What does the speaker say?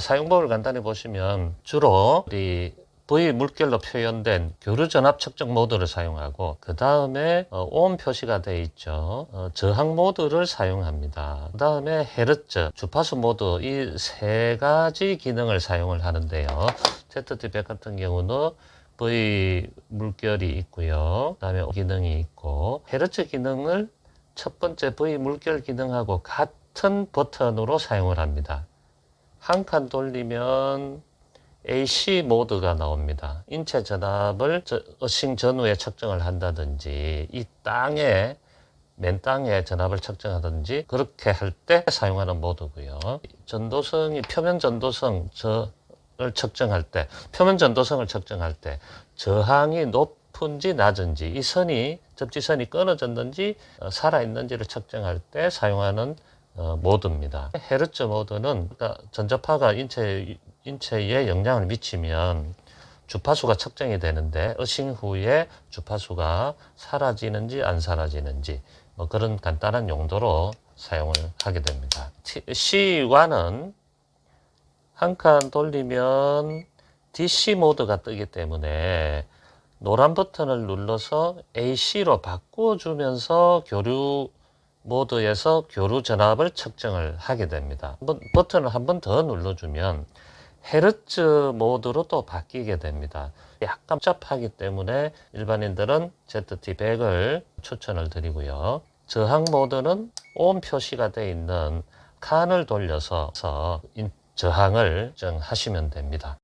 사용법을 간단히 보시면 주로 이 V 물결로 표현된 교류 전압 측정 모드를 사용하고 그 다음에 온 표시가 되어 있죠. 어, 저항 모드를 사용합니다. 그 다음에 헤르츠, 주파수 모드 이 세 가지 기능을 사용을 하는데요. ZT100 같은 경우는 V 물결이 있고요. 그 다음에 기능이 있고 헤르츠 기능을 첫 번째 V 물결 기능하고 같은 버튼으로 사용을 합니다. 한 칸 돌리면 AC 모드가 나옵니다. 인체 전압을 저- 어싱 전후에 측정을 한다든지 이 땅에 맨 땅에 전압을 측정하든지 그렇게 할 때 사용하는 모드고요. 전도성이 표면 전도성 저를 측정할 때 표면 전도성을 측정할 때 저항이 높은지 낮은지 이 선이 접지선이 끊어졌는지 어, 살아 있는지를 측정할 때 사용하는 어, 모드입니다. 헤르츠 모드는 그러니까 전자파가 인체 인체에 영향을 미치면 주파수가 측정이 되는데 어싱 후에 주파수가 사라지는지 안 사라지는지 뭐 그런 간단한 용도로 사용을 하게 됩니다. C1은 한 칸 돌리면 DC 모드가 뜨기 때문에 노란 버튼을 눌러서 AC로 바꿔주면서 교류 모드에서 교류 전압을 측정을 하게 됩니다. 한번 버튼을 한 번 더 눌러주면 헤르츠 모드로 또 바뀌게 됩니다. 약간 복잡하기 때문에 일반인들은 ZT100을 추천을 드리고요. 저항 모드는 온 표시가 되어 있는 칸을 돌려서 인- 저항을 정하시면 됩니다.